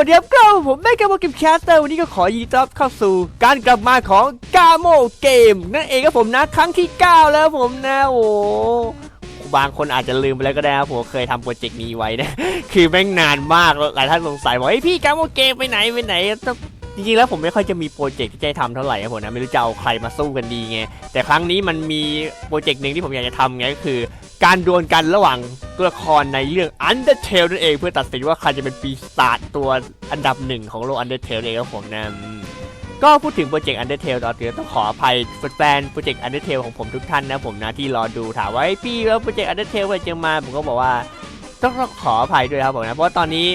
วัสดีครับก็ผมได้กาโมเกมแคสเตอร์วันนี้ก็ขอยินดีต้อนรับเข้าสู่ การกลับมาของกาโมเกมนั่นเองครับผมนะครั้งที่ 9 แล้วผมนะโอ้บางคนอาจจะลืมไปแล้วก็ได้ครับผมเคยทำโปรเจกต์นี้ไว้นะ คือแม่งนานมากหลายท่านสงสัยบอกเฮ้ยพี่กาโมเกมไปไหนไปไหนต้องจริงๆแล้วผมไม่ค่อยจะมีโปรเจกต์ที่จะให้ทำเท่าไหร่ครับผมนะไม่รู้จะเอาใครมาสู้กันดีไงแต่ครั้งนี้มันมีโปรเจกต์หนึ่งที่ผมอยากจะทำไงก็คือ การดวลกันระหว่างตัวละครในเรื่อง Undertale นั่นเองเพื่อตัดสินว่าใครจะเป็นปีศาจตัวอันดับหนึ่งของโลก Undertale เองครับผมนะก็พูดถึงโปรเจกต์ Undertale ตอนนี้ต้องขออภัยแฟนโปรเจกต์ Undertale ของผมทุกท่านนะผมนะที่รอดูถามว่าพี่แล้วโปรเจกต์ Undertale เมื่อไหร่จะมาผมก็บอกว่าต้องขออภัยด้วยครับผมนะเพราะตอนนี้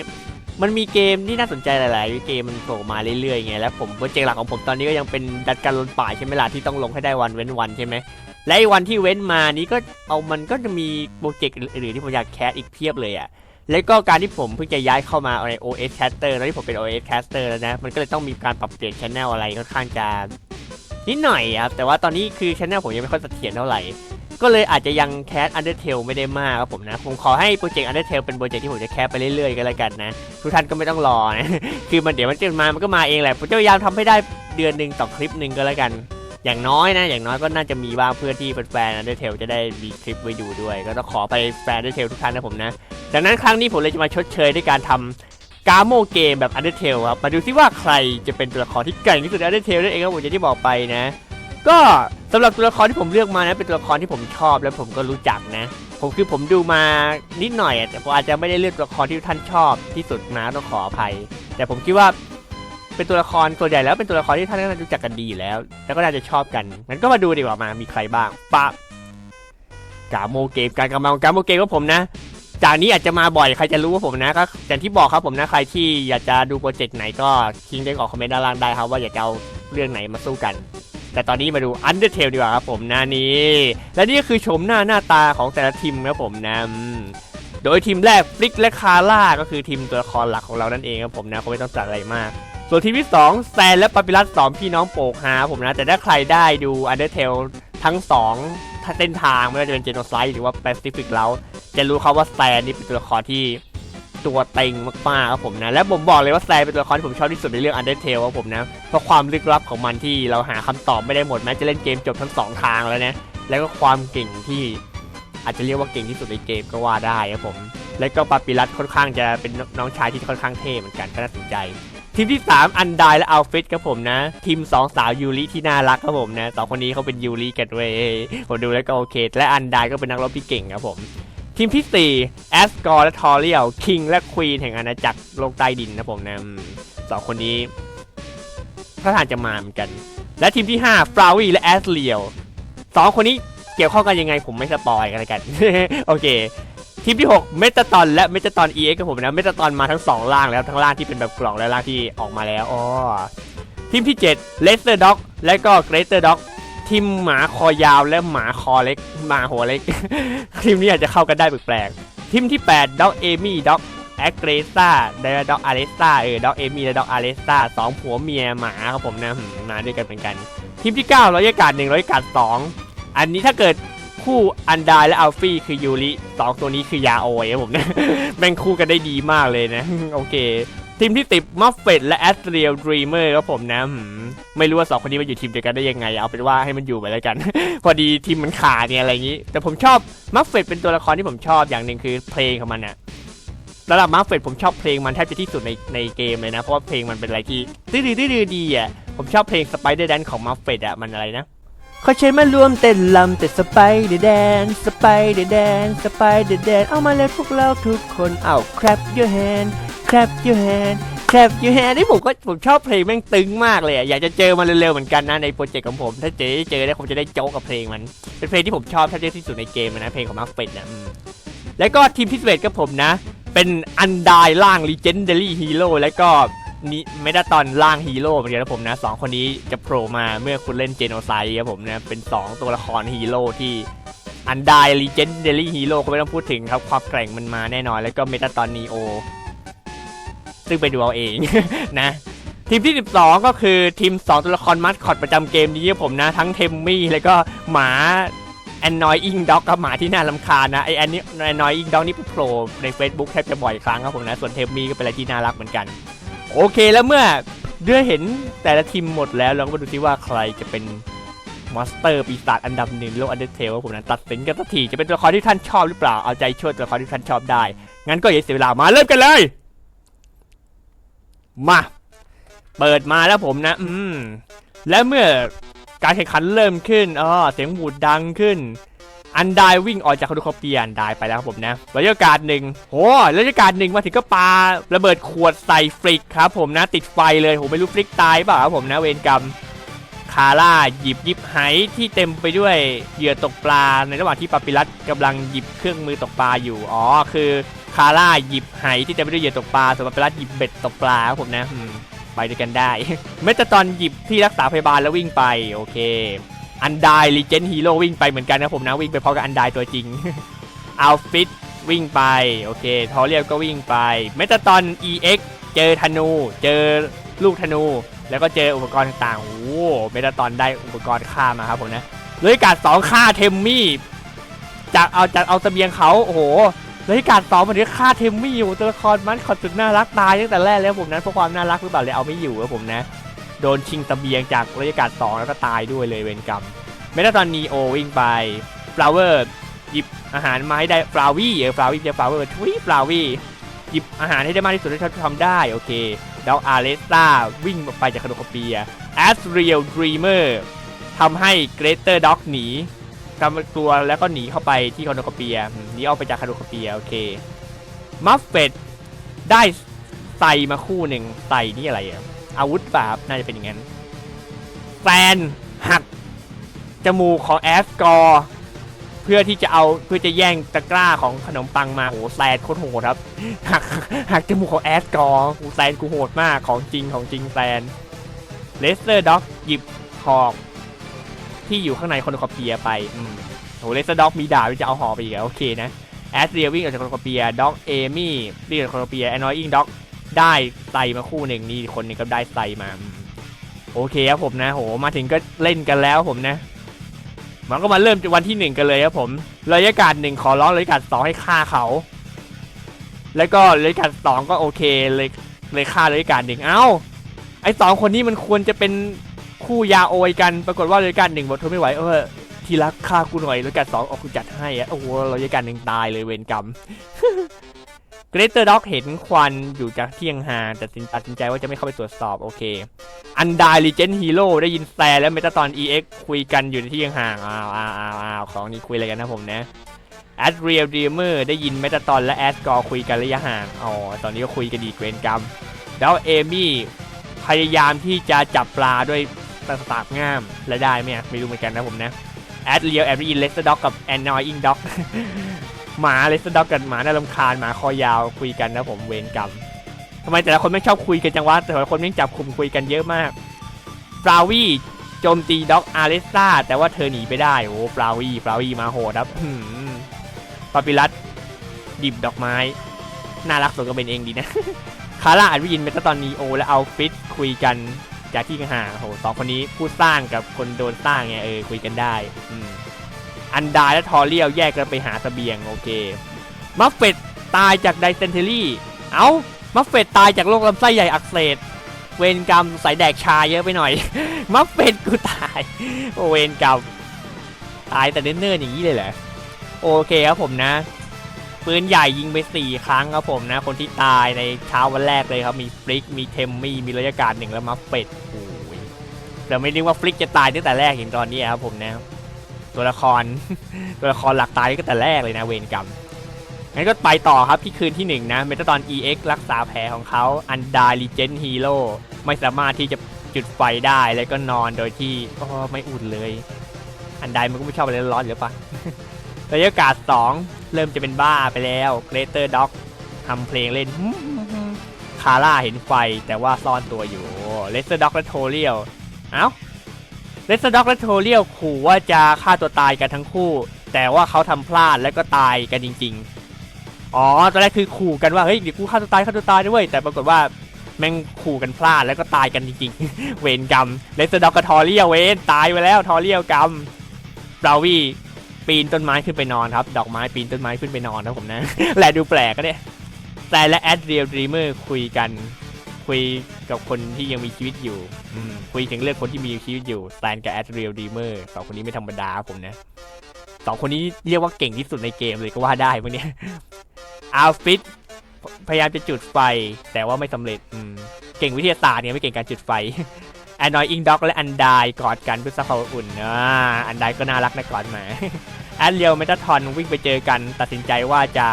มันมีเกมที่น่าสนใจหลาย ๆ เกมมันโผล่มาเรื่อย ๆ ไง แล้วผมโปรเจกต์หลักของผมตอนนี้ก็ยังเป็นดัดการลนป่าใช่ไหมล่ะที่ต้องลงให้ได้วันเว้นวันใช่ไหมและไอ้วันที่เว้นมานี้ก็เอามันก็จะมีโปรเจกต์อื่นๆที่ผมอยากแคสอีกเพียบเลยอะ่ะแล้วก็การที่ผมเพิ่งจะย้ายเข้ามาใน OS Caster แล้วที่ผมเป็น OS Caster แล้วนะ มันก็เลยต้องมีการปรับเปลี่ยนช anel อะไรค่อนข้างจะนิดหน่อยครับ แต่ว่าตอนนี้คือช anel ผมยังไม่ค่อยเสถียรเท่าไหร่ ก็เลยอาจจะยังแคส Undertale ไม่ได้มากครับผมนะ ผมขอให้โปรเจกต์ Undertale เป็นโปรเจกต์ที่ผมจะแคสไปเรื่อยๆกันแล้วกันนะ ทุกท่านก็ไม่ต้องรอนะคือมันเดี๋ยวมันจะมา มันก็มาเองแหละ ผมจะพยายามทำให้ได้เดือนหนึ่งต่อคลิปหนึ่งก็แล้วกัน อย่างน้อยนะ อย่างน้อยก็น่าจะมีบ้างเพื่อที่แฟนๆ Undertale จะได้มีคลิปไว้ดูด้วย ก็ต้องขอไปแฟน Undertale ทุกท่านนะผมนะ ดังนั้นครั้งนี้ผมเลยจะมาชดเชยด้วยการทำกาโมเกมแบบ Undertale ครับ มาดูซิว่าใครจะเป็นตัวละครที่เก่งที่สุดใน Undertale นั่นเองครับผมอย่างที่บอกไปนะ ก็สำหรับตัวละครที่ผมเลือกมานะเป็นตัวละครที่ผมชอบและผมก็รู้จักนะ ผมคือผมดูมานิดหน่อยแต่ผมอาจจะไม่ได้เลือกตัวละครที่ท่านชอบที่สุดนะต้องขออภัย แต่ผมคิดว่าเป็นตัวละครส่วนใหญ่แล้วเป็นตัวละครที่ท่านน่าจะรู้จักกันดีแล้ว แล้วก็น่าจะชอบกันงั้นก็มาดูดีกว่ามามีใครบ้างปะกาโมเกมการกำลังกาโมเกมของผมนะ จากนี้อาจจะมาบ่อยใครจะรู้ว่าผมนะก็อย่างที่บอกครับผมนะใครที่อยากจะดูโปรเจกต์ไหนก็ทิ้งเรื่อคอมเมนต์ด้านล่างได้ครับว่าอยากจะเอาเรื่องไหนมาสู้กัน แต่ตอนนี้มาดู Undertale ดีกว่าครับผมนะนี่และนี่ก็คือโฉมหน้าหน้าตาของแต่ละทีมครับผมนะโดยทีมแรกฟลิกและคาร่าก็คือทีมตัวละครหลักของเรานั่นเองครับผมนะเขาไม่ต้องจัดอะไรมาก ส่วนทีมที่2แซนและปาปิรัสสองพี่น้องโปกฮาผมนะ แต่ถ้าใครได้ดู Undertale ทั้ง2เส้นทางไม่ว่าจะเป็นเจโนไซด์หรือว่าแปซิฟิกแล้วจะรู้ครับว่าแซนนี่เป็นตัวละครที่ ตัวเต็งมากๆครับผมนะ และผมบอกเลยว่าแซนเป็นตัวละครที่ผมชอบที่สุดในเรื่อง Undertale ครับผมนะ เพราะความลึกลับของมันที่เราหาคำตอบไม่ได้หมดแม้จะเล่นเกมจบทั้งสองทางแล้วนะ แล้วก็ความเก่งที่อาจจะเรียกว่าเก่งที่สุดในเกมก็ว่าได้ครับผม แล้วก็ปาปิรัสค่อนข้างจะเป็นน้องชายที่ค่อนข้างเท่เหมือนกันก็น่าสนใจ ทีมที่ 3 อันดายและอัลฟิตครับผมนะ ทีมสองสาวยูริที่น่ารักครับผมนะสองคนนี้เขาเป็นยูริกันเว้ยผมดูแล้วก็โอเค และอันดายก็เป็นนักรบที่เก่งครับผม ทีมที่ 4 แอสกอร์และทอเรียลคิงและควีนแห่งอาณาจักรโลกใต้ดินนะผมนะสองคนนี้ถ้าทางจะมาเหมือนกัน และทีมที่5ฟราวีและแอสเลียวสองคนนี้เกี่ยวข้องกันยังไงผมไม่สปอยกันล้วกัน โอเค ทีมที่ 6 เมตาตอนและเมตาตอน EX กับผมนะ เมตาตอนมาทั้ง 2 ล่างแล้วทั้งล่างที่เป็นแบบกล่องและล่างที่ออกมาแล้วอ๋อทีมที่ 7 เลสเตอร์ด็อกและก็เกรเตอร์ด็อก ทีมหมาคอยาวและหมาคอเล็กหมาหัวเล็ก ทีมนี้อาจจะเข้ากันได้แปลกๆทีมที่8ด็อกเอมี่ด็อกแอคเรซ่าและด็อกอาริสตาเออด็อกเอมี่และด็อกอาริสตาสองผัวเมียหมาครับผมนะมมาด้วยกันเหมือนกัน ทีมที่9ร้อยกาศหนึ่งร้อยกาศสองอันนี้ถ้าเกิดคู่อันดายและอัลฟี่คือยูริสองตัวนี้คือยาโอยครับผมนะแม่งคู่กันได้ดีมากเลยนะ โอเค ทีมที่ติบมัฟเฟตและแอสเรียลดรีเมอร์ครับผมนะมไม่รู้ว่าสองคนนี้มาอยู่ทีมเดียวกันได้ยังไง เอาเป็นว่าให้มันอยู่ไปแล้วกัน พอดีทีมมันขาดเนี่ยอะไรอย่างนี้ แต่ผมชอบมัฟเฟตเป็นตัวละครที่ผมชอบอย่างหนึ่งคือเพลงของมันอะระดับมัฟเฟตผมชอบเพลงมันแทบจะที่สุดในในเกมเลยนะ เพราะว่าเพลงมันเป็นอะไรที่ตื้อดื้อดีอะผมชอบเพลงสไปเดอร์แดนของมัฟเฟตอะมันอะไรนะขอใช้มารวมเต้นลำแต่สไปเดอร์แดนสไปเดอร์แดนสไปเดอร์แดนเอามาเลยพวกเราทุกคนเอา clap your hand clap your hand clap your hand นี่ผมก็ผมชอบเพลงแม่งตึงมากเลยอะอยากจะเจอมันเร็วๆเหมือนกันนะในโปรเจกต์ของผม ถ้าเจอเจอได้ผมจะได้โจ๊กกับเพลงมัน เป็นเพลงที่ผมชอบถ้าเยอะที่สุดในเกมนะเพลงของมาร์ฟเฟตนะแล้วก็ทีมพิเศษกับผมนะ เป็นอันดายล่าง Legendary Hero แล้วก็นี่ไม่ได้ตอนล่างฮีโร่เหมือนกันนะผมนะสองคนนี้จะโผล่มาเมื่อคุณเล่นเจโนไซด์ครับผมนะเป็น 2 ตัวละครฮีโร่ที่อันดายลีเจนเดลี่ฮีโร่ก็ไม่ต้องพูดถึงครับ ความแกร่งมันมาแน่นอน แล้วก็เมตาตอนนีโอ ซึ่งไปดูเอาเองนะทีมที่ 12 ก็คือทีม 2 ตัวละครมัสคอตประจำเกมนี้ครับผมนะ ทั้งเทมมี่ แล้วก็หมาแอนนอยอิงด็อกกับหมาที่น่าลำคาญนะไอแอนนี่แอนนอยอิงด็อกนี่โผล่ใน Facebook แทบจะบ่อยครั้งครับผมนะ ส่วนเทมมี่ก็เป็นอะไรที่น่ารักเหมือนกัน โอเคแล้วเมื่อเดือเห็นแต่ละทีมหมดแล้ว เราก็มาดูซิว่าใครจะเป็นมอนสเตอร์ปีศาจอันดับหนึ่งโลกอันเดอร์เทลผมนั้นตัดสินกันสักทีจะเป็นตัวละครที่ท่านชอบหรือเปล่าเอาใจช่วยตัวละครที่ท่านชอบได้งั้นก็อย่าเสียเวลามาเริ่มกันเลย มาเปิดมาแล้วผมนะ อืม และเมื่อการแข่งขันเริ่มขึ้นอ๋อเสียงหูดดังขึ้น อันไดวิ่งออกจากคาดูคอเปียอันไดไปแล้วครับผมนะบรรยากาศหนึ่งโหบรรยากาศหนึ่งมาถึงก็ปาระเบิดขวดใส่ฟลิกครับ ผมนะ ติดไฟเลยผมไม่รู้ฟลิกตายเปล่าครับผมนะเวรกรรมคาร่าหยิบหยิบไหที่เต็มไปด้วยเหยื่อตกปลาในระหว่างที่ปาปิรัสกำลังหยิบเครื่องมือตกปลาอยู่ อ๋อ คือ คาร่าหยิบไหที่เต็มไปด้วยเหยื่อตกปลาส่วนปาปิรัสหยิบเบ็ดตกปลาครับผมนะไปด้วยกันได้ เมตาตอนหยิบที่รักษาพยาบาลแล้ววิ่งไปโอเค อันไดลีเจนฮีโร่วิ่งไปเหมือนกันนะผมนะวิ่งไปพร้อมกับอันไดตัวจริงอัลฟิตวิ่งไปโอเคทอเรียก็วิ่งไป เมตาตอน EX เจอธนู เจอลูกธนู แล้วก็เจออุปกรณ์ต่างๆโอ้โหเมตาตอนได้อุปกรณ์ฆ่ามาครับผมนะเลยการสองฆ่าเทมมี่จากเอาจากเอาเสบียงเขาโอ้โห เลยการสองมันนี้ฆ่าเทมมี่อยู่ตัวละครมันขอสุดน่ารักตายตั้งแต่แรกแล้วผมนั้นเพราะความน่ารักหรือเปล่าเลยเอาไม่อยู่ครับผมนะ โดนชิงตะเบียงจากระยะการสองแล้วก็ตายด้วยเลยเวรกรรมเมตาตอนนีโอวิ่งไปฟลาวเวอร์หยิบอาหารมาให้ได้ฟลาวี่เออฟลาวี่เจอฟลาวเวอร์ทุยฟลาวี่หยิบอาหารให้ได้มากที่สุดที่เขาทำได้โอเคดอกอาเลสตาวิ่งไปจากคาโดคเปียแอสเรียลดรีเมอร์ทำให้เกรเตอร์ด็อกหนี กำตัวแล้วก็หนีเข้าไปที่คาโดคเปียหนีออกไปจากคาโดคเปียโอเคมัฟเฟตได้ใส่มาคู่หนึ่งใส่นี่อะไรอะอาวุธป่ะครับน่าจะเป็นอย่างนั้นแฟนหักจมูกของแอสกอร์เพื่อที่จะเอาเพื่อจะแย่งตะกร้าของขนมปังมาโหแซนโคตรโหดครับหักหักจมูกของแอสกอร์กูแซนกูโหดมากของจริงของจริงแซนเลสเตอร์ด็อกหยิบหอก ที่อยู่ข้างในคนคอเปียไปอืมโหเลสเตอร์ด็อกมีดาบที่จะเอาหอไปอีกอโอเคนะแอสเรียวิ่งออกจากคนคอเปียด็อกเอมี่วิ่งออกจากคนคอเปียแอนนอยอิงด็อกได้ไซมาคู่หนึ่งนี่คนหนึงก็ได้ไซมาโอเคครับผมนะโหมาถึงก็เล่นกันแล้วผมนะมันก็มาเริ่มวันที่หนึ่งกันเลยครับผมระยการหนึ่งขอร้องระยการสองให้ฆ่าเขา แล้วก็ระยการสองก็โอเคเลยเลยฆ่าระยการหนึ่งเอ้าไอ้สองคนนี้มันควรจะเป็น คู่ยาโอยกันปรากฏว่าระยะการหนึ่งบอกทนไม่ไหวเออทีรักฆ่ากูหน่อยระยะการสองเอากูจัดให้อะโอ้โหระยะการหนึ่งตายเลยเวรกรรมเกรเตอร์ด็อกเห็นควันอยู่จากเที่ยงหางแต่ตัดสินใจว่าจะไม่เข้าไปตรวจสอบโอเคอันดายลีเจนฮีโร่ได้ยินแซและเมตาตอน EX คุยกันอยู่ในที่ห่างๆอ้าวอ้าวอ้าวอ้าวของนี้คุยอะไรกันนะผมนะแอดเรียลดีเมอร์ได้ยินเมตาตอนและแอดกอคุยกันระยะห่างอ๋อตอนนี้ก็คุยกันดีเกวนกรรม แล้วเอมี่พยายามที่จะจับปลาด้วย ตะตาบง่ามและได้ไหมไม่รู้เหมือนกันนะผมนะแอดเรียลแอดได้ยินเลสเตอร์ด็อกกับแอนนอยอิงด็อกหมาเลสเตอร์ด็อกกับหมาน่ารำคาญหมาคอยาวคุยกันนะผมเวรกรรมทำไมแต่ละคนไม่ชอบคุยกันจังวะแต่ละคนไม่งจับคุมคุยกันเยอะมากฟลาวี่โจมตีด็อกอาเลสตาแต่ว่าเธอหนีไปได้โอ้ฟลาวี่ฟลาวี่มาโหดครับปาปิรัสดิบดอกไม้ น่ารักสมกับเป็นเองดีนะ คาร่าอัดวิยินเมตาตอนนีโอ และเอาฟิตคุยกัน จากที่ห่างโหสองคนนี้ผู้สร้างกับคนโดนสร้างไงเออคุยกันได้อืมอันดาและทอเรียวแยกกันไปหาเสบียงโอเคมัฟเฟตตายจากไดเซนเทอรี่ เอ้ามัฟเฟตตายจากโรคลำไส้ใหญ่อักเสบเวรกรรมใส่แดกชาเยอะไปหน่อย มัฟเฟตกูตาย โอเวรกรรมตายแต่เนิ่นๆอย่างนี้เลยเหรอโอเคครับผมนะ ปืนใหญ่ยิงไปสี่ครั้งครับผมนะ คนที่ตายในเช้าวันแรกเลยครับ มีฟลิก มีเทมมี่ มีระยะการหนึ่งแล้วมัฟเฟตโอ้ยแต่ไม่นึกว่าฟลิกจะตายตั้งแต่แรกอย่างตอนนี้ครับผมนะ ตัวละคร ตัวละครหลักตายตั้งแต่แรกเลยนะเวรกรรมงั้นก็ไปต่อครับที่คืนที่ 1 นะเมตาตอน EX รักษาแผลของเขาอันดาลีเจนฮีโร่ไม่สามารถที่จะจุดไฟได้แล้วก็นอนโดยที่ก็ไม่อุ่นเลย อันใดมันก็ไม่ชอบอะไรร้อนหรือปะระยะกาศ2 เริ่มจะเป็นบ้าไปแล้วเกรเตอร์ด็อกทำเพลงเล่นคาร่าเห็นไฟแต่ว่าซ่อนตัวอยู่เลสเตอร์ด็อกและโทเรียลเอ้าเลสเตอร์ด็อกและโทเรียลขู่ว่าจะฆ่าตัวตายกันทั้งคู่ แต่ว่าเขาทำพลาดแล้วก็ตายกันจริง ๆ อ๋อตอนแรกคือขู่กันว่าเฮ้ยเดี๋ยวกูฆ่าตัวตายฆ่าตัวตายด้วยแต่ปรากฏว่าแม่งขู่กันพลาดแล้วก็ตายกันจริงๆ เวรกรรมเลสเตอร์ด็อกกับทอเรียลเวนตายไปแล้วทอเรียลกรรมบราวี่ ปีนต้นไม้ขึ้นไปนอนครับ ดอกไม้ปีนต้นไม้ขึ้นไปนอนนะผมนะ แหละดูแปลกก็เนี่ยแต่และแอดเรียลดรีเมอร์คุยกัน คุยกับคนที่ยังมีชีวิตอยู่คุยถึงเรื่องคนที่มีชีวิตอยู่แซนกับแอดเรียลดีเมอร์สองคนนี้ไม่ธรรมดาผมนะสองคนนี้เรียกว่าเก่งที่สุดในเกมเลยก็ว่าได้พวกเนี้ยอัลฟิตพยายามจะจุดไฟแต่ว่าไม่สำเร็จอืเก่งวิทยาศาสตร์เนี่ยไม่เก่งการจุดไฟ อนนอยอิงด็อกและอันดายกอดกันเพื่อสร้างความอุ่นอ่าอันดายก็น่ารักนะกอดมาแอดเรียลเมตาทอนวิ่งไปเจอกัน ตัดสินใจว่าจะ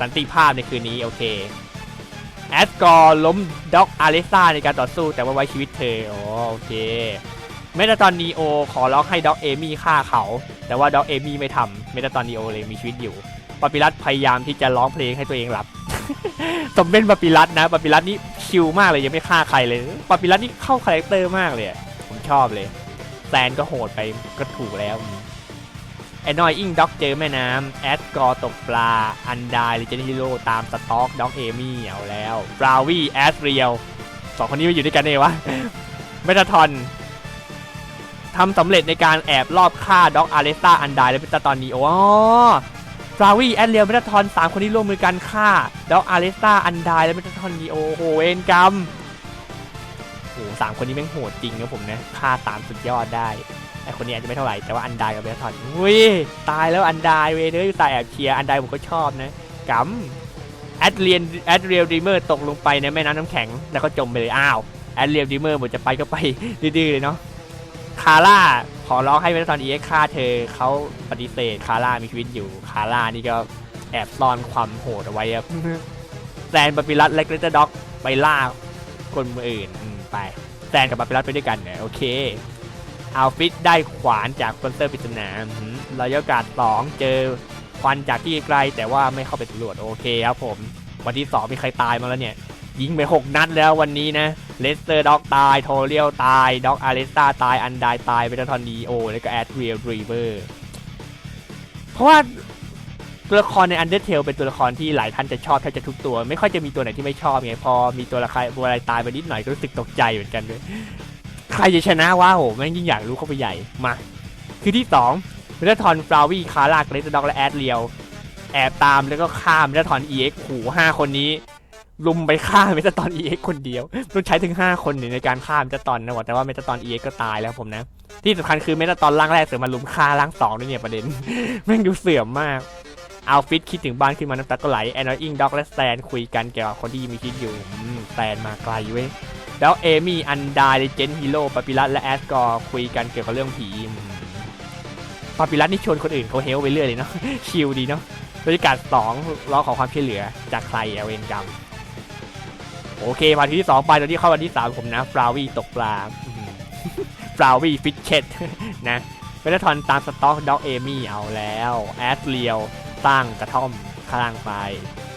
สันติภาพในคืนนี้ โอเคแอดกอร์ล้มด็อกอาริซ่าในการต่อสู้แต่ว่าไว้ชีวิตเธออ๋อโอเคเมตาตอนนีโอขอร้องให้ด็อกเอมี่ฆ่าเขา แต่ว่าด็อกเอมี่ไม่ทำเมตาตอนนีโอเลยมีชีวิตอยู่ปาปิรัสพยายามที่จะร้องเพลงให้ตัวเองหลับ สมเป็นปาปิรัสนะปาปิรัสนี่ชิลมากเลยยังไม่ฆ่าใครเลยปาปิรัสนี่เข้าคาแรคเตอร์มากเลยผมชอบเลยแซนก็โหดไปก็ถูกแล้วแอนนอยอิงด็อกเจอแม่น้ำแอดกอร์ตกปลา อันดายลิเจนฮิโร่ตามสต็อกด็อกเอมี่เอาแล้วบราวี่แอดเรียลสองคนนี้มาอยู่ด้วยกันเองวะเมตาทอนทำสำเร็จในการแอบลอบฆ่าด็อกอาเลซ่าอันดายและเมตาตอนนี้โอ้ อ๋อฟราวีแอดเรียลเมตาทอนสามคนที่ร่วมมือกันฆ่า แล้วอาริสตาอันดายและเมตาทอนดีโอโหเวนกรรมโอ้สามคนนี้แม่งโหดจริงนะผมนะฆ่าตามสุดยอดได้ไอคนนี้อาจจะไม่เท่าไหร่แต่ว่าอันดายกับเมตาทอนอุ้ยตายแล้วอันดายเวยเด้อตายแอบเชียร์อันดายผมก็ชอบนะกรรมแอดเรียนแอดเรียลดีเมอร์ตกลงไปในแม่น้ำน้ำแข็งแล้วก็จมไปเลยอ้าวแอดเรียลดีเมอร์หมดจะไปก็ไปดื้อๆเลยเนาะคาร่า ขอร้องให้เมทาทอนเอ็กฆ่าเธอเขาปฏิเสธคาร่ามีชีวิตอยู่คาร่านี่ก็แอบซ่อนความโหดเอาไว้ครับแซนปาปิรัสและเกรตเตอร์ด็อกไปล่าคนอื่นไปแซนกับปาปิรัสไปด้วยกันเนี่ยโอเคอัลฟิตได้ขวานจากคอนเซอร์ปริศนารายกาศสองเจอควันจากที่ไกลแต่ว่าไม่เข้าไปตำรวจโอเคครับผม วันที่สองมีใครตายมาแล้วเนี่ย ยิงไป 6 นัดแล้ววันนี้นะเลสเตอร์ด็อกตายโทเรียลตายด็อกอาริสตาตายอันไดตายเบตทอนดีโอแล้วก็แอดเรียลรีเวอร์เพราะว่าตัวละครใน Undertale เป็นตัวละครที่หลายท่านจะชอบแทบจะทุกตัว ไม่ค่อยจะมีตัวไหนที่ไม่ชอบไงพอมีตัวละครตัวอะไรตายไปนิดหน่อยก็รู้สึกตกใจเหมือนกันด้วยใครจะชนะวะโหแม่งยิ่งอยากรู้เข้าไปใหญ่มาคือที่2เบตทอนฟลาวี่คาร่าเกรตด็อกและแอดเรียลแอบตามแล้วก็ฆ่ามเบตทอนเอ็กขู่ห้าคนนี้ ลุมไปฆ่าเมตาตอน EX คนเดียวต้องใช้ถึง 5 คนในการฆ่าเมตาตอนนะแต่ว่าเมตาตอน EX ก็ตายแล้วผมนะ ที่สำคัญคือเมตาตอนร่างแรกเสือมาลุมฆ่าร่างสองด้วยเนี่ยประเด็น แม่งดูเสื่อมมากเอัลฟิตคิดถึงบ้านขึ้นมาน้ำตาก็ไหลแอนนอยิงด็อกและสแตนคุยกันเกี่ยวกับคนที่มีชีวิตอยู่สแตนมาไกลเว้ยแล้วเอมี่อันดาเลเจนฮีโร่ปาปิรัสและแอสกอร์คุยกันเกี่ยวกับเรื่องผีปาปิรัสนี่ชวนคนอื่นเขาเฮลไปเรื่อยเลยเนาะชิลดีเนาะบรรยากาศสองร้องขอความช่วยเหลือจากใครเอเวนกรรม โอเคมาที่ที่สองไปตอนที่เข้าวันที่สามผมนะฟลาวีตกปลาฟลาวีฟิชเชตนะเวททอนตามสต็อกด็อกเอมี่เอาแล้วแอดเรียวตั้งกระท่อมข้างไป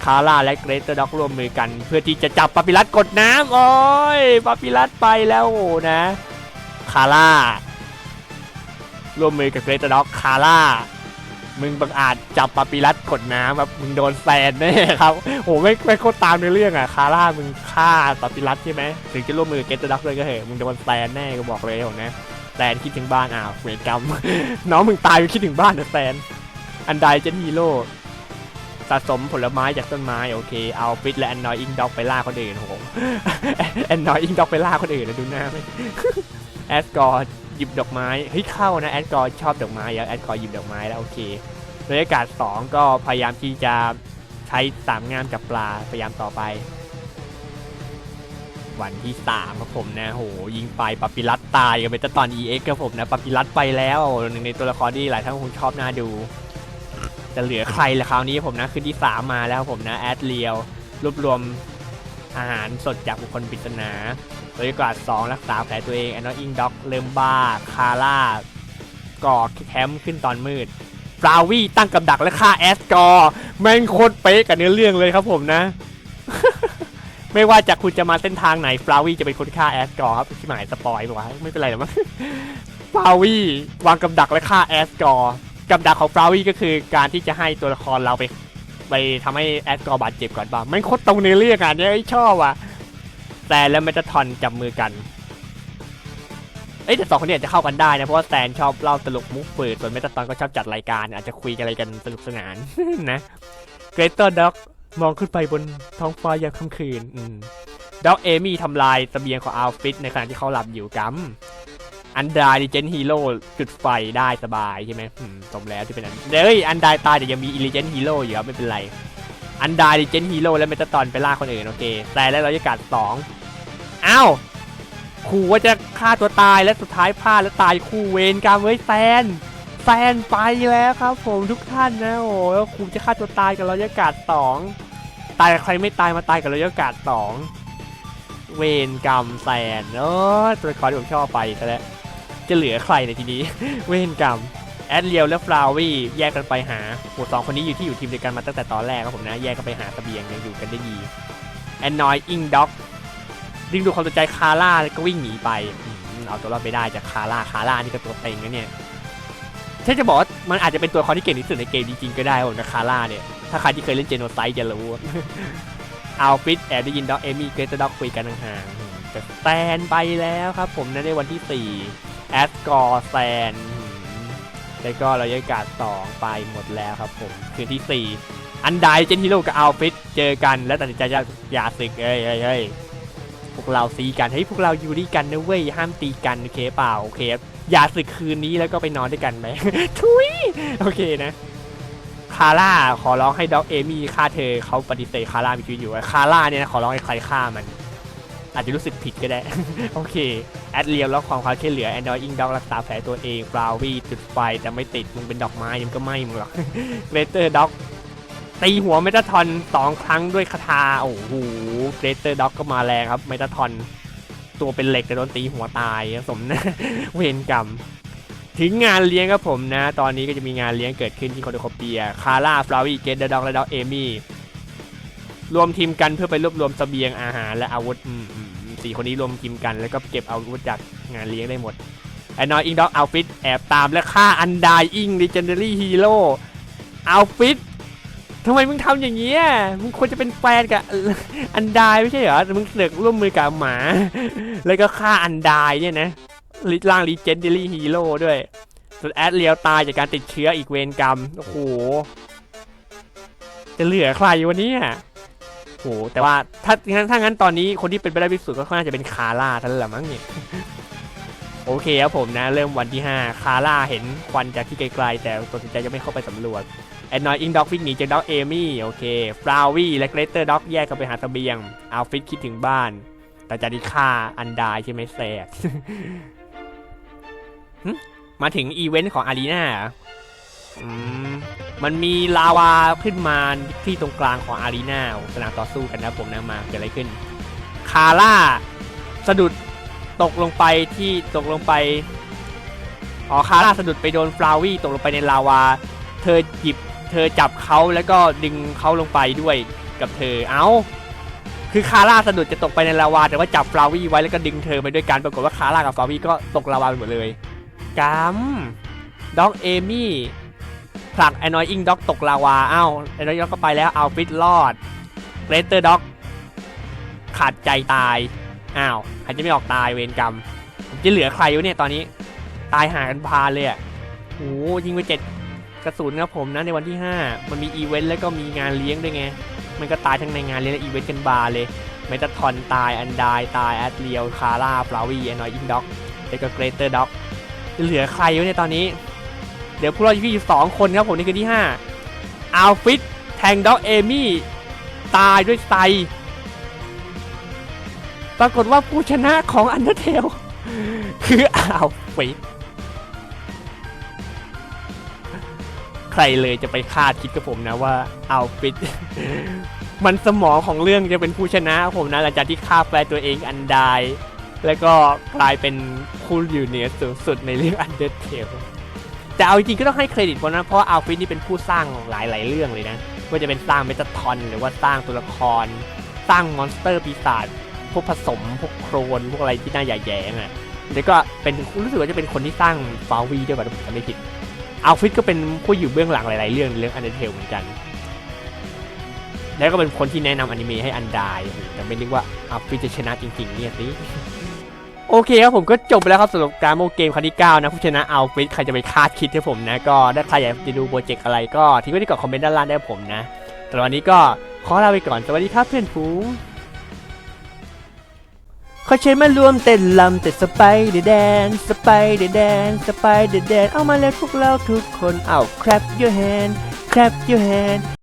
คาร่าและเกรเตอร์ด็อกร่วมมือกัน เพื่อที่จะจับปาปิรัสกดน้ำโอ้ยปาปิรัสไปแล้วนะคาร่าร่วมมือกับเกรเตอร์ด็อกคาร่า มึงบังอาจจับปาปิรัสกดน้ำแบบมึงโดนแซนแน่ครับโอ้ไม่ไม่โคตรตามในเรื่องอะคาร่ามึงฆ่าปาปิรัสใช่ไหมถึงจะร่วมมือเกตเตอร์ด็อกเลยก็เหอะมึงโดนแซนแน่ก็บอกเลยผมนะแซนคิดถึงบ้านอ้าวเวรกรรมน้องมึงตายมึงคิดถึงบ้านนะแซนอันใดเจนฮีโร่สะสมผลไม้จากต้นไม้โอเคเอาฟิตและแอนนอยอิงด็อกไปล่าคนอื่นโอ้โหแอนนอยอิงด็อกไปล่าคนอื่นนะดูหน้าไหมแอดกอร์ ยิบดอกไม้เฮ้ยเข้านะแอดกอร์ชอบดอกไม้แล้วแอดกอร์หยิบดอกไม้แล้วโอเคบรรยากาศ2ก็พยายามที่จะใช้สามงามจับปลาพยายามต่อไป วันที่3ครับผมนะโหยิงไปปาปิรัตตายกันไปตอน EX ครับผมนะปาปิรัตไปแล้วหนึ่งในตัวละครที่หลายท่านคงชอบน่าดูจะเหลือใครละคราวนี้ผมนะคืนที่ 3 มาแล้วครับผมนะแอดเลียวรวบรวม อาหารสดจากบุคคลปริศนาบรรยากาศ2รักษาแผลตัวเองแอนนออิงด็อกเริ่มบ้า คาร่าก่อแคมป์ขึ้นตอนมืดฟลาวี่ตั้งกับดักและฆ่าแอสกอร์แม่งโคตรเป๊ะกับเนื้อเรื่องเลยครับผมนะ ไม่ว่าจะคุณจะมาเส้นทางไหนฟลาวี่จะเป็นคนฆ่าแอสกอร์ครับที่หมายสปอยบอกว่าไม่เป็นไรหรอกมั้งฟลาวี่วางกับดักและฆ่าแอสกอร์กับดักของฟลาวี่ก็คือการที่จะให้ตัวละครเราไป ไปทำให้แอสกอร์บาดเจ็บก่อนบ้างแม่งโคตรตรงเนื้อเรื่องอะเนี่ยไอชอบอะแต่และเมตาทอนจับมือกันเอ้ยแต่สองคนนี้อาจจะเข้ากันได้นะ เพราะว่าแซนชอบเล่าตลกมุกเปิดส่วนเมตาตอนก็ชอบจัดรายการ อาจจะคุยกันอะไรกันสนุกสนานนะเกรเตอร์ด็อกมองขึ้นไปบนท้องฟ้ายามค่ำคืนด็อกเอมี่ทำลายเสบียงของอัลฟิตในขณะที่เขาหลับอยู่กัม อันดายดิเจนฮีโร่จุดไฟได้สบายใช่ไหมอืมสมแล้วที่เป็นอันเฮ้ยอันดายตายแต่ยังมีอิลิเจนฮีโร่อยู่ครับไม่เป็นไร อันดายดิเจนฮีโร่และเมตาตอนไปล่าคนอื่นโอเค แต่แล้วเราจะกัดสองอ้าวขู่ว่าจะฆ่าตัวตายและสุดท้ายพลาดและตายคู่เวรกรรมเว้ยแฟนแฟนไปแล้วครับ ผมทุกท่านนะโอ้แล้วครูจะฆ่าตัวตายกับเราจะกัดสองตายใครไม่ตายมาตายกับเราจะกัดสองเวรกรรมแฟนเออตัวละครที่ผมชอบไปซะแล้ว จะเหลือใครในทีนี้ เวรกรรมแอดเรียวและฟลาวี่แยกกันไปหาโหสองคนนี้อยู่ที่อยู่ทีมเดียวกันมาตั้งแต่ตอนแรกครับผมนะ แยกกันไปหาเบียงยังอยู่กันได้ดีแอนนอยอิงด็อกดึงดูความสนใจคาร่าแล้วก็วิ่งหนีไปเอาตัวรอดไปได้จากคาร่าคาร่านี่ก็ตัวเต็งนะเนี่ยฉันจะบอกว่ามันอาจจะเป็นตัวละครที่เก่งที่สุดในเกมจริงๆก็ได้ผมนะคาร่าเนี่ย ถ้าใครที่เคยเล่นเจโนไซด์จะรู้เอาฟิตแอบได้ยินด็อกเอมี่เกรตด็อกคุยกันห่างๆอืมจะแตนไปแล้วครับผมนะในวันที่ 4 แอสกอร์แซนแล้วก็เรายกการสองไปหมดแล้วครับผม คืนที่ 4 อันไดเจนฮิโร่กับอัลฟิตเจอกันแล้วตัดสินใจจะอย่าศึกเอ้ยเอ้ยเอ้ยพวกเราซีกันเฮ้ยพวกเราอยู่ด้วยกันนะเว้ยห้ามตีกันโอเคเปล่าโอเคอย่าศึกคืนนี้แล้วก็ไปนอนด้วยกันไหมทุยโอเคนะคาร่าขอร้องให้ด็อกเอมี่ฆ่าเธอเขาปฏิเสธคาร่ามีชีวิตอยู่คาร่าเนี่ยนะขอร้องให้ใครฆ่ามัน อาจจะรู้สึกผิดก็ได้ โอเค แอดเรียลแล้วความความช่วยเหลือแอนดรอยอิงด็อกรักษาแผลตัวเองฟลาวีจุดไฟแต่ไม่ติดมึงเป็นดอกไม้ยังก็ไหม้มึงหรอกเกรเตอร์ด็อกตีหัวเมตาทอนสองครั้งด้วยคาถาโอ้โหเกรเตอร์ด็อกก็มาแรงครับเมตาทอนตัวเป็นเหล็กแต่โดนตีหัวตายสมนะเวรกรรมถึงงานเลี้ยงครับผมนะ ตอนนี้ก็จะมีงานเลี้ยงเกิดขึ้นที่คอนโดคอเปีย คาร่า ฟลาวีเกรเตอร์ด็อก และด็อกเอมี่ รวมทีมกันเพื่อไปรวบรวมเสบียงอาหารและอาวุธสี่คนนี้รวมทีมกันแล้วก็เก็บอาวุธจากงานเลี้ยงได้หมดแอนนอยอิงด็อกอัลฟิตแอบตามและฆ่าอันดายอิงดิเจนเดอรี่ฮีโร่อัลฟิตทำไมมึงทำอย่างเงี้มึงควรจะเป็นแฟนกับอันดายไม่ใช่เหรอมึงเสือกร่วมมือกับหมา แล้วก็ฆ่าอันดายเนี่ยนะลิร่างลีเจนเดอรี่ฮีโร่ด้วยส่วนแอดเลียวตายจากการติดเชื้ออีกเวรกรรม โอ้โห จะเหลือใครวันนี้ โหแต่ว่าถ้างั้นถ้างั้นตอนนี้คนที่เป็นไปได้ที่สุดก็น่าจะเป็นคาร่าท่านแหละมั้งเนี่ยโอเคครับผมนะเริ่มวันที่ 5 คาร่าเห็นควันจากที่ไกลๆแต่ตัดสินใจจะไม่เข้าไปสำรวจแอนนอยอิงด็อกวิ่งหนีจากด็อกเอมี่โอเคฟลาวี่และเกรเตอร์ด็อกแยกกันไปหาเสบียงอัลฟิตคิดถึงบ้าน แต่จะได้ฆ่าอันดายใช่ไหมแสกมาถึงอีเวนต์ของอารีนาอืม มันมีลาวาขึ้นมาที่ตรงกลางของอารีนาสนามต่อสู้กันนะผมนะมาเกิดอะไรขึ้น คาร่าสะดุดตกลงไปที่ตกลงไปอ๋อคาร่าสะดุดไปโดนฟลาวี่ตกลงไปในลาวา เธอหยิบเธอจับเขาแล้วก็ดึงเขาลงไปด้วยกับเธอเอ้าคือคาร่าสะดุดจะตกไปในลาวา แต่ว่าจับฟลาวี่ไว้แล้วก็ดึงเธอไปด้วยกันปรากฏว่าคาร่ากับฟลาวี่ก็ตกลาวาไปหมดเลยกัมด็อกเอมี่ ผลักแอนนอยอิงด็อกตกลาวาอ้าวแอนนอยด็อกก็ไปแล้วเอาฟิตรอดเกรเตอร์ด็อกขาดใจตายอ้าวหายใจไม่ออกตายเวรกรรมผมจะเหลือใครวะเนี่ยตอนนี้ ตายหากันพานเลยอะโอ้โหยิงไปเจ็ดกระสุนครับผมนะในวันที่ 5 มันมีอีเวนต์แล้วก็มีงานเลี้ยงด้วยไง มันก็ตายทั้งในงานเลี้ยงและอีเวนต์กันบาร์เลยเมตาทอนตายอันดายตายแอดเรียวคาร่าฟลาวีแอนนอยอิงด็อกแล้วก็เกรเตอร์ด็อกจะเหลือใครวะเนี่ยตอนนี้ เดี๋ยวพวกเราอยู่สองคนครับผมนี่คือที่ห้าอัลฟิตแทงด็อกเอมี่ตายด้วยไซปรากฏว่าผู้ชนะของอันเดอร์เทลคืออัลฟิตใครเลยจะไปคาดคิดกับผมนะว่าอัลฟิตมันสมองของเรื่องจะเป็นผู้ชนะผมนะหลังจากที่ฆ่าแฟนตัวเองอันดายแล้วก็กลายเป็นคู่อยู่เหนือสูงสุดในเรื่องอันเดอร์เทล แต่เอาจริงๆก็ต้องให้เครดิตเพราะนะเพราะอัลฟินนี่เป็นผู้สร้างหลายๆเรื่องเลยนะว่าจะเป็นสร้างเมตาทอนหรือว่าสร้างตัวละคร สร้างมอนสเตอร์ปีศาจพวกผสมพวกโครนพวกอะไรที่น่าหย่าแย่งอะแล้วก็เป็นรู้สึกว่าจะเป็นคนที่สร้างฟาวีด้วยป่ะถ้าผมจำไม่ผิดอัลฟินก็เป็นผู้อยู่เบื้องหลังหลายๆเรื่องเรื่องอันเดอร์เทลเหมือนกันแล้วก็เป็นคนที่แนะนำอนิเมะให้อันดายแต่ไม่นึกว่าอัลฟินจะชนะจริงๆเนี่ยสิ โอเคครับผมก็จบไปแล้วครับสำหรับการโมเกมครั้งที่9นะผู้ชนะเอาฟิตใครจะไปคาดคิดให้ผมนะ ก็ถ้าใครอยากจะดูโปรเจกต์อะไรก็ทิ้งไว้ที่กล่องคอมเมนต์ด้านล่างได้ผมนะแต่วันนี้ก็ขอลาไปก่อนสวัสดีครับเพื่อนฝูงขอเชิญมารวมเต้นลำแต่สไปเดอร์แดนสไปเดอร์แดนสไปเดอร์แดนเอามาเลยพวกเราทุกคนเอา clap your hand clap your hand